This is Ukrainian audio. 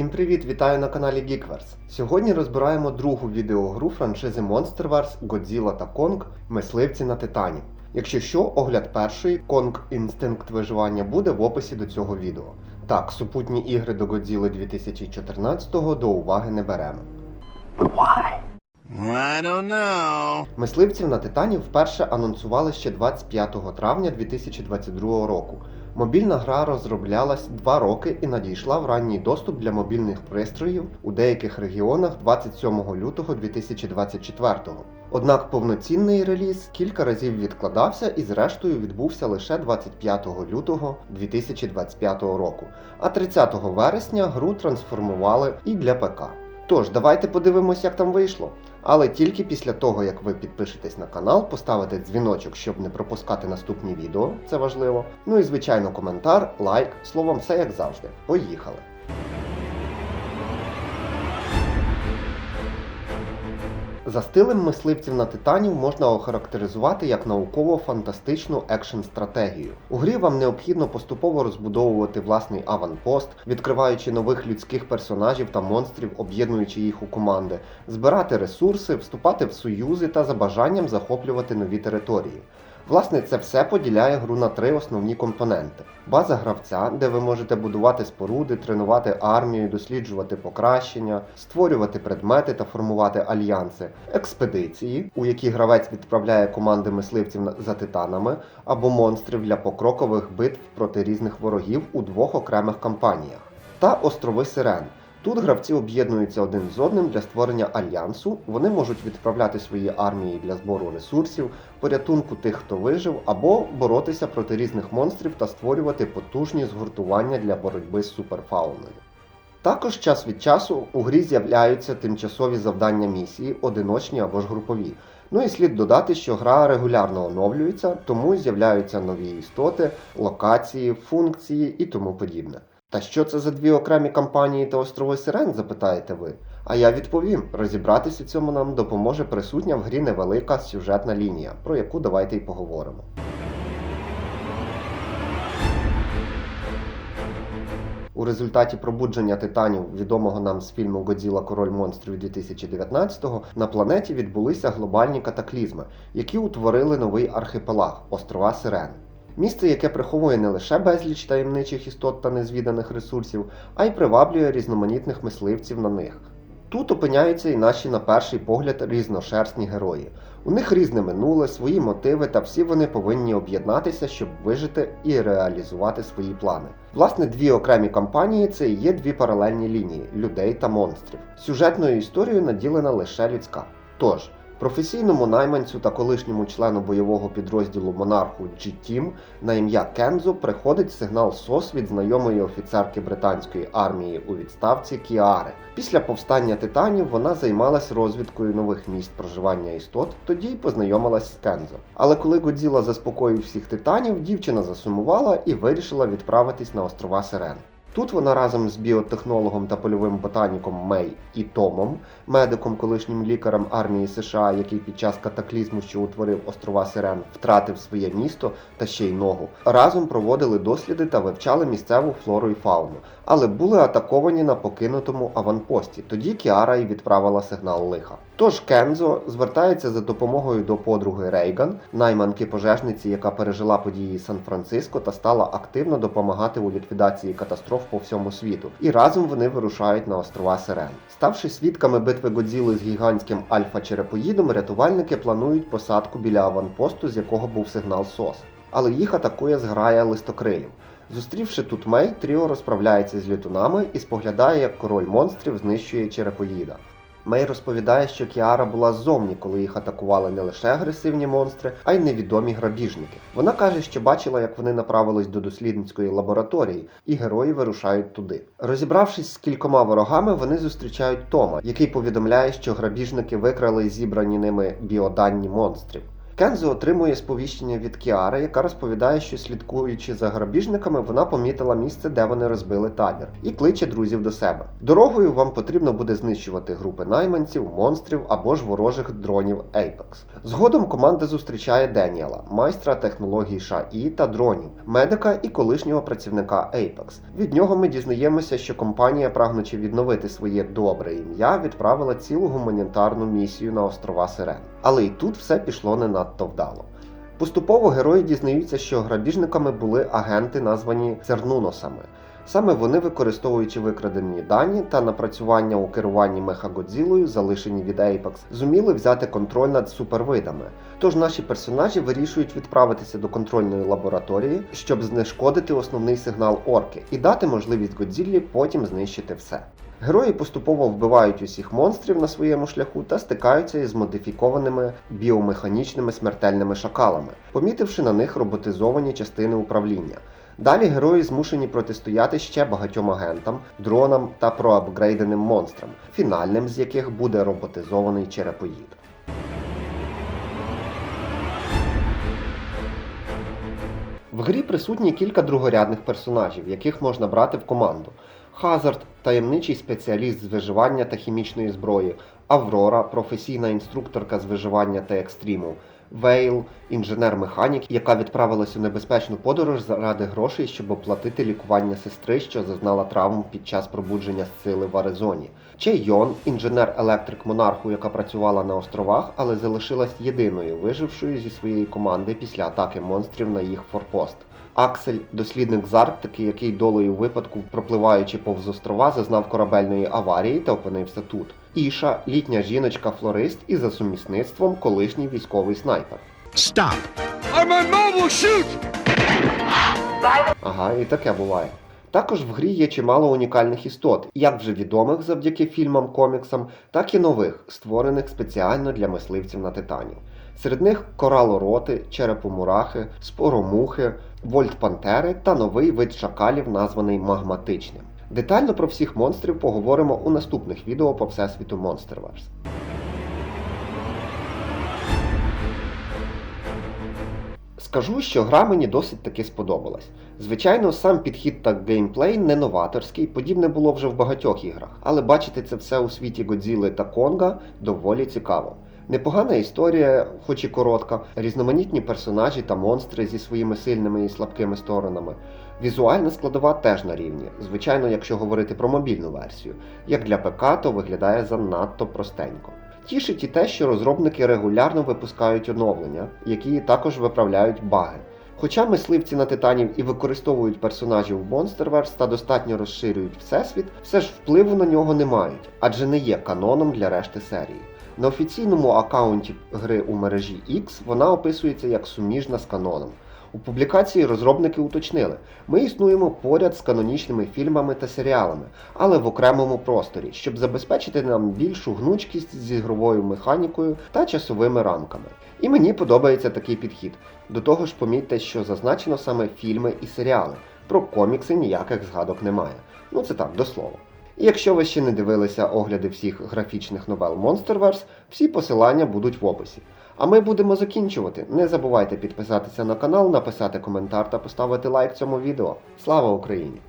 Всім привіт! Вітаю на каналі Geekverse. Сьогодні розбираємо другу відеогру франшизи Monsterverse Godzilla та Kong Мисливці на Титані. Якщо що, огляд першої Kong Інстинкт виживання буде в описі до цього відео. Так, супутні ігри до Godzilla 2014 до уваги не беремо. I don't know. Мисливців на Титані вперше анонсували ще 25 травня 2022 року. Мобільна гра розроблялась два роки і надійшла в ранній доступ для мобільних пристроїв у деяких регіонах 27 лютого 2024. Однак повноцінний реліз кілька разів відкладався і зрештою відбувся лише 25 лютого 2025 року. А 30 вересня гру трансформували і для ПК. Тож, давайте подивимось, як там вийшло. Але тільки після того, як ви підпишетесь на канал, поставите дзвіночок, щоб не пропускати наступні відео, це важливо. Ну і звичайно, коментар, лайк, словом, все як завжди. Поїхали! За стилем мисливців на титанів можна охарактеризувати як науково-фантастичну екшн-стратегію. У грі вам необхідно поступово розбудовувати власний аванпост, відкриваючи нових людських персонажів та монстрів, об'єднуючи їх у команди, збирати ресурси, вступати в союзи та за бажанням захоплювати нові території. Власне, це все поділяє гру на три основні компоненти: база гравця, де ви можете будувати споруди, тренувати армію, досліджувати покращення, створювати предмети та формувати альянси, експедиції, у які гравець відправляє команди мисливців за титанами або монстрів для покрокових битв проти різних ворогів у двох окремих кампаніях, та острови сирен. Тут гравці об'єднуються один з одним для створення альянсу. Вони можуть відправляти свої армії для збору ресурсів, порятунку тих, хто вижив, або боротися проти різних монстрів та створювати потужні згуртування для боротьби з суперфауною. Також час від часу у грі з'являються тимчасові завдання місії, одиночні або ж групові. Ну і слід додати, що гра регулярно оновлюється, тому з'являються нові істоти, локації, функції і тому подібне. Та що це за дві окремі кампанії та острови Сирен, запитаєте ви? А я відповім: розібратись у цьому нам допоможе присутня в грі невелика сюжетна лінія, про яку давайте й поговоримо. У результаті пробудження титанів, відомого нам з фільму Годзіла Король монстрів 2019-го, на планеті відбулися глобальні катаклізми, які утворили новий архіпелаг острова Сирен. Місце, яке приховує не лише безліч таємничих істот та незвіданих ресурсів, а й приваблює різноманітних мисливців на них. Тут опиняються і наші, на перший погляд, різношерстні герої. У них різне минуле, свої мотиви, та всі вони повинні об'єднатися, щоб вижити і реалізувати свої плани. Власне, дві окремі кампанії це і є дві паралельні лінії людей та монстрів. Сюжетною історією наділена лише людська. Тож, професійному найманцю та колишньому члену бойового підрозділу монарху G-Team на ім'я Кензо приходить сигнал СОС від знайомої офіцерки британської армії у відставці Кіари. Після повстання титанів вона займалась розвідкою нових місць проживання істот, тоді й познайомилась з Кензо. Але коли Годзіла заспокоїв всіх титанів, дівчина засумувала і вирішила відправитись на острова Сирен. Тут вона разом з біотехнологом та польовим ботаніком Мей і Томом, медиком, колишнім лікарем армії США, який під час катаклізму, що утворив острова Сирен, втратив своє місто та ще й ногу, разом проводили досліди та вивчали місцеву флору і фауну, але були атаковані на покинутому аванпості. Тоді Кіара й відправила сигнал лиха. Тож Кензо звертається за допомогою до подруги Рейган, найманки пожежниці, яка пережила події Сан-Франциско та стала активно допомагати у ліквідації катастроф по всьому світу. І разом вони вирушають на острова Сирен. Ставши свідками битви Годзіли з гігантським альфа-черепоїдом, рятувальники планують посадку біля аванпосту, з якого був сигнал СОС. Але їх атакує зграя листокрилів. Зустрівши тут Мей, Тріо розправляється з літунами і споглядає, як король монстрів знищує черепоїда. Мей розповідає, що Кіара була ззовні, коли їх атакували не лише агресивні монстри, а й невідомі грабіжники. Вона каже, що бачила, як вони направились до дослідницької лабораторії, і герої вирушають туди. Розібравшись з кількома ворогами, вони зустрічають Тома, який повідомляє, що грабіжники викрали зібрані ними біоданні монстрів. Кензо отримує сповіщення від Кіари, яка розповідає, що слідкуючи за грабіжниками, вона помітила місце, де вони розбили табір, і кличе друзів до себе. Дорогою вам потрібно буде знищувати групи найманців, монстрів або ж ворожих дронів Apex. Згодом команда зустрічає Деніела, майстра технологій ШАІ та дронів, медика і колишнього працівника Apex. Від нього ми дізнаємося, що компанія, прагнучи відновити своє добре ім'я, відправила цілу гуманітарну місію на острова Сирен. Але і тут все пішло не надто вдало. Поступово герої дізнаються, що грабіжниками були агенти, названі Цернуносами. Саме вони, використовуючи викрадені дані та напрацювання у керуванні Мехагодзілою, залишені від Apex, зуміли взяти контроль над супервидами. Тож наші персонажі вирішують відправитися до контрольної лабораторії, щоб знешкодити основний сигнал орки і дати можливість Годзіллі потім знищити все. Герої поступово вбивають усіх монстрів на своєму шляху та стикаються із модифікованими біомеханічними смертельними шакалами, помітивши на них роботизовані частини управління. Далі герої змушені протистояти ще багатьом агентам, дронам та проапгрейденим монстрам, фінальним з яких буде роботизований черепоїд. В грі присутні кілька другорядних персонажів, яких можна брати в команду. Хазард, таємничий спеціаліст з виживання та хімічної зброї, Аврора, професійна інструкторка з виживання та екстриму, Вейл, інженер-механік, яка відправилась у небезпечну подорож заради грошей, щоб оплатити лікування сестри, що зазнала травм під час пробудження з сили в Аризоні. Чей Йон, інженер-електрик монарху, яка працювала на островах, але залишилась єдиною вижившою зі своєї команди після атаки монстрів на їх форпост. Аксель, дослідник з Арктики, який долею випадку, пропливаючи повз острова, зазнав корабельної аварії та опинився тут. Іша, літня жіночка-флорист і за сумісництвом колишній військовий снайпер. Stop. Will shoot! Ага, і таке буває. Також в грі є чимало унікальних істот, як вже відомих завдяки фільмам, коміксам, так і нових, створених спеціально для мисливців на титанів. Серед них коралороти, черепомурахи, споромухи, вольтпантери та новий вид шакалів, названий магматичним. Детально про всіх монстрів поговоримо у наступних відео по всесвіту Monsterverse. Скажу, що гра мені досить таки сподобалась. Звичайно, сам підхід та геймплей не новаторський, подібне було вже в багатьох іграх, але бачити це все у світі Годзіли та Конга доволі цікаво. Непогана історія, хоч і коротка, різноманітні персонажі та монстри зі своїми сильними і слабкими сторонами. Візуальна складова теж на рівні, звичайно, якщо говорити про мобільну версію. Як для ПК, то виглядає занадто простенько. Тішить і те, що розробники регулярно випускають оновлення, які також виправляють баги. Хоча мисливці на титанів і використовують персонажів Monsterverse та достатньо розширюють всесвіт, все ж впливу на нього не мають, адже не є каноном для решти серії. На офіційному аккаунті гри у мережі X вона описується як суміжна з каноном. У публікації розробники уточнили, ми існуємо поряд з канонічними фільмами та серіалами, але в окремому просторі, щоб забезпечити нам більшу гнучкість з ігровою механікою та часовими рамками. І мені подобається такий підхід. До того ж, помітьте, що зазначено саме фільми і серіали. Про комікси ніяких згадок немає. Ну це так, до слова. І якщо ви ще не дивилися огляди всіх графічних новел Monsterverse, всі посилання будуть в описі. А ми будемо закінчувати. Не забувайте підписатися на канал, написати коментар та поставити лайк цьому відео. Слава Україні!